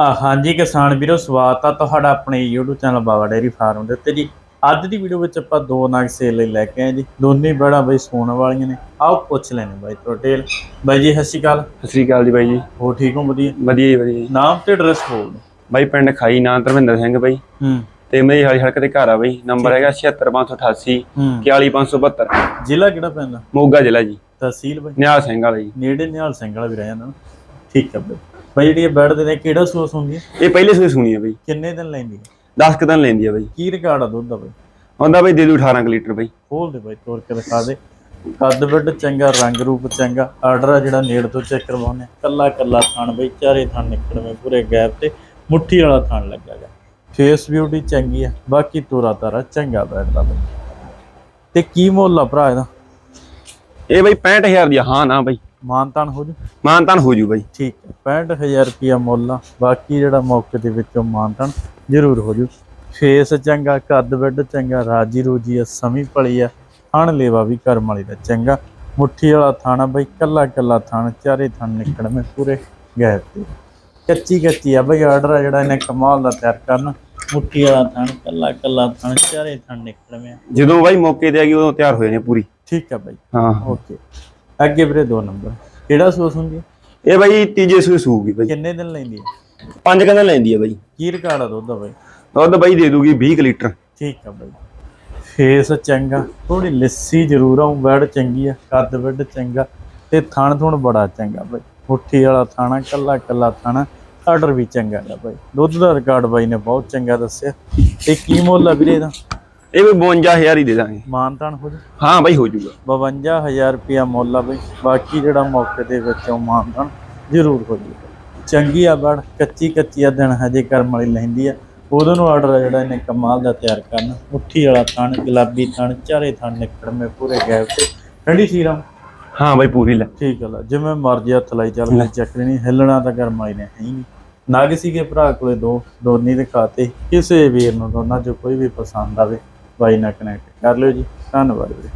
ਆ ਹਾਂਜੀ ਕਿਸਾਨ ਵੀਰੋ ਸਵਾਗਤ ਆ ਤੁਹਾਡਾ ਆਪਣੇ YouTube channel Baba dairy farm ਦੇ ਉੱਤੇ ਜੀ। ਅੱਜ ਦੀ ਵੀਡੀਓ ਵਿੱਚ ਆਪਾਂ ਦੋ ਨਗ ਸੇਲ ਲਈ ਲੈ ਕੇ ਆਏ ਜੀ। ਦੋਨੇ ਬੜਾ ਬਈ ਸੋਣ ਵਾਲੀਆਂ ਨੇ। ਆਓ ਪੁੱਛ ਲੈਣੇ ਬਾਈ ਤੋਂ ਡਿਟੇਲ ਬਾਈ ਜੀ ਸਤਿ ਸ਼੍ਰੀ ਅਕਾਲ। ਸਤਿ ਸ੍ਰੀ ਅਕਾਲ ਜੀ ਬਾਈ ਜੀ। ਹੋ ਠੀਕ ਹੋ? ਵਧੀਆ? ਵਧੀਆ ਜੀ ਵਧੀਆ ਜੀ। ਨਾਮ ਤੇ ਐਡਰੈਸ ਬੋਲ ਦਿਓ। ਬਾਈ ਪਿੰਡ ਖਾਈ ਨਾਂ ਧਰਮਿੰਦਰ ਸਿੰਘ ਬਾਈ। ਹੂੰ। ਤੇ ਮੇਰੀ ਹਾਲੀ ਸੜਕ ਤੇ ਘਰ ਆ ਬਾਈ। ਨੰਬਰ ਹੈਗਾ 76588 ਹੂੰ। 41572 ਜ਼ਿਲ੍ਹਾ ਕਿਹੜਾ ਪੈਂਦਾ? ਮੋਗਾ ਜ਼ਿਲ੍ਹਾ ਜੀ। ਤਹਿਸੀਲ ਬਾਈ। ਨਿਹਾਲ ਸਿੰਘ ਵਾਲਾ ਜੀ। ਨੇੜੇ ਨਿਹਾਲ ਸਿੰਘ ਵਾਲਾ ਵੀ ਰਹਿ ਜਾਂਦਾ ਨਾ। ਠੀਕ ਹੈ ਬਾਈ। ਬਾਈ ਜਿਹੜੀ ਇਹ ਬੈਡ ਦੇ ਨੇ ਕਿਹੜਾ ਸੋਸ ਹੁੰਦੀ ਹੈ? ਇਹ ਪਹਿਲੇ ਸੂਏ ਸੁਣੀ ਆ ਬਾਈ। ਕਿੰਨੇ ਦਿਨ ਲੈਂਦੀ ਹੈ? 10 ਦਿਨ ਲੈਂਦੀ ਆ ਬਾਈ। ਕੀ ਰਿਕਾਰਡ ਆ ਦੁੱਧ ਦਾ ਬਾਈ? ਹੁੰਦਾ ਬਾਈ ਦੇ ਦੂ 18 ਕੁ ਲੀਟਰ ਬਾਈ। ਖੋਲ ਦੇ ਬਾਈ ਤੋੜ ਕੇ ਦਿਖਾ ਦੇ। ਕੱਦ ਵੱਡ ਚੰਗਾ ਰੰਗ ਰੂਪ ਚੰਗਾ ਆਰਡਰ ਆ ਜਿਹੜਾ ਨੇੜ ਤੋਂ ਚੈੱਕ ਕਰਵਾਉਣੇ ਕੱਲਾ ਕੱਲਾ ਥਣ ਬਈ ਚਾਰੇ ਥਣ ਨਿਕੜਵੇਂ ਪੂਰੇ ਗੈਪ ਤੇ ਮੁੱਠੀ ਵਾਲਾ ਥਣ ਲੱਗਾਗਾ ਫੇਸ ਬਿਊਟੀ ਚੰਗੀ ਆ ਬਾਕੀ ਤੋਰਾ ਤਾਰਾ ਚੰਗਾ ਬੈਠਦਾ ਬਈ। ਤੇ ਕੀ ਮੁੱਲ ਆ ਭਰਾ ਇਹਦਾ? ਇਹ ਬਾਈ 65000 ਦੀ ਆ, ਹਾਂ ਨਾ ਬਾਈ। ਮਾਨਤਾਨ ਹੋ ਜੂ? ਮਾਨਤਾਨ ਹੋ ਜੂ ਬਾਈ। ਠੀਕ ਹੈ 65000 ਰੁਪਿਆ ਮੁੱਲ ਆ। ਬਾਕੀ ਜਿਹੜਾ ਮੌਕੇ ਦੇ ਵਿੱਚੋਂ ਮਾਨਤਾਨ ਜ਼ਰੂਰ ਹੋ ਜੂ। ਫੇਸ ਚੰਗਾ ਕੱਦ ਵੱਡ ਚੰਗਾ ਰਾਜੀ ਰੂਜੀ ਆ ਸਮੀ ਪਲੀ ਆ। ਥਣ ਲੇਵਾ ਵੀ ਕਰਮ ਵਾਲੀ ਦਾ ਚੰਗਾ। ਮੁੱਠੀ ਵਾਲਾ ਥਾਣਾ ਬਈ ਕੱਲਾ ਕੱਲਾ ਥਣ ਚਾਰੇ ਥਣ ਨਿਕੜਵੇਂ ਪੂਰੇ ਗੈਪ ਤੇ। ਕੱਚੀ ਕੱਚੀ ਆ ਬਈ ਆਰਡਰ ਆ ਜਿਹੜਾ ਇਹਨੇ ਕਮਾਲ ਦਾ ਤਿਆਰ ਕਰਨਾ। ਮੁੱਠੀ ਵਾਲਾ ਥਣ ਕੱਲਾ ਕੱਲਾ ਥਣ ਚਾਰੇ ਥਣ ਨਿਕੜਵੇਂ ਜਦੋਂ ਬਾਈ ਮੌਕੇ ਤੇ ਆ ਗਈ ਉਦੋਂ ਤਿਆਰ ਹੋ ਜਾਣੀ ਪੂਰੀ। ਠੀਕ ਆ ਬਈ। ਹਾਂ। ਓਕੇ। ਅੱਗੇ ਵੀਰੇ ਦੋ ਨੰਬਰ। ਕਿਹੜਾ ਸੋਸ ਹੁੰਦੀ ਹੈ? ਇਹ ਬਾਈ ਤੀਜੇ ਸੂਏ ਸੂਗੀ ਬਾਈ। ਕਿੰਨੇ ਦਿਨ ਲੈਂਦੀ ਹੈ? 5 ਦਿਨ ਲੈਂਦੀ ਆ ਬਾਈ। ਕੀ ਰਿਕਾਰਡ ਆ ਦੁੱਧ ਦਾ ਬਈ? ਦੁੱਧ ਬਾਈ ਦੇ ਦੂਗੀ 20 ਕੁ ਲੀਟਰ। ਠੀਕ ਆ ਬਾਈ। ਫੇਸ ਚੰਗਾ। ਥੋੜੀ ਲੱਸੀ ਜ਼ਰੂਰ ਆ ਬੈਡ ਚੰਗੀ ਆ ਕੱਦ ਵੱਡ ਚੰਗਾ ਤੇ ਥਣ ਥੁਣ ਬੜਾ ਚੰਗਾ ਬਾਈ। ਮੁੱਠੀ ਵਾਲਾ ਥਾਣਾ ਕੱਲਾ ਕੱਲਾ ਥਾਣਾ ਆਰਡਰ ਵੀ ਚੰਗਾ ਹੈ ਬਾਈ। ਦੁੱਧ ਦਾ ਰਿਕਾਰਡ ਬਾਈ ਨੇ ਬਹੁਤ ਚੰਗਾ ਦੱਸਿਆ। ਤੇ ਕੀ ਮੁੱਲ ਆ ਵੀਰੇ ਦਾ ਇਹ ਵੀ 52000 ਹੀ ਦੇ ਦਾਂਗੇ। ਮਾਨਤਾਨ ਹੋ ਜਾ ਹਾਂ ਬਾਈ ਹੋ ਜੂਗਾ 52000 ਰੁਪਿਆ ਮੁੱਲ ਆ ਬਈ। ਬਾਕੀ ਜਿਹੜਾ ਮੌਕੇ ਦੇ ਵਿੱਚੋਂ ਮਾਨਤਾਨ ਜ਼ਰੂਰ ਹੋ ਜੂਗਾ ਚੰਗੀ ਆ ਬੜ ਕੱਚੀ ਕੱਚੀ ਆ ਦਿਨ ਹਜੇ ਕਰਮ ਵਾਲੀ ਲੈਂਦੀ ਆ। ਉਦੋਂ ਨੂੰ ਆਰਡਰ ਆ ਜਿਹੜਾ ਇਹਨੇ ਕਮਾਲ ਦਾ ਤਿਆਰ ਕਰਨਾ। ਮੁੱਠੀ ਵਾਲਾ ਥਣ ਗੁਲਾਬੀ ਥਣ ਚਾਰੇ ਥਣ ਨਿਕੜਵੇਂ ਪੂਰੇ ਗੈਪ ਤੇ। ਠੰਡੀ ਸੀਰਮ? ਹਾਂ ਬਾਈ ਪੂਰੀ ਲੈ। ਠੀਕ ਆ ਜਿਵੇਂ ਮਰਜ਼ੀ ਹੱਥ ਲਾਈ ਚੱਲ ਚੱਕਰ ਨਹੀਂ। ਹਿੱਲਣਾ ਤਾਂ ਕਰਮ ਵਾਲੀ ਨੇ ਹੈ ਹੀ ਨਹੀਂ। ਨਗ ਸੀਗੇ ਭਰਾ ਕੋਲੇ ਦੋ ਦੋਨੀ ਦਿਖਾਤੇ ਕਿਸੇ ਵੀਰ ਨੂੰ ਦੋਨਾਂ ਚੋਂ ਕੋਈ ਵੀ ਪਸੰਦ ਆਵੇ। ਬਾਈ ਨਾਲ ਕਨੈਕਟ ਕਰ ਲਿਓ ਜੀ। ਧੰਨਵਾਦ ਵੀਰੇ।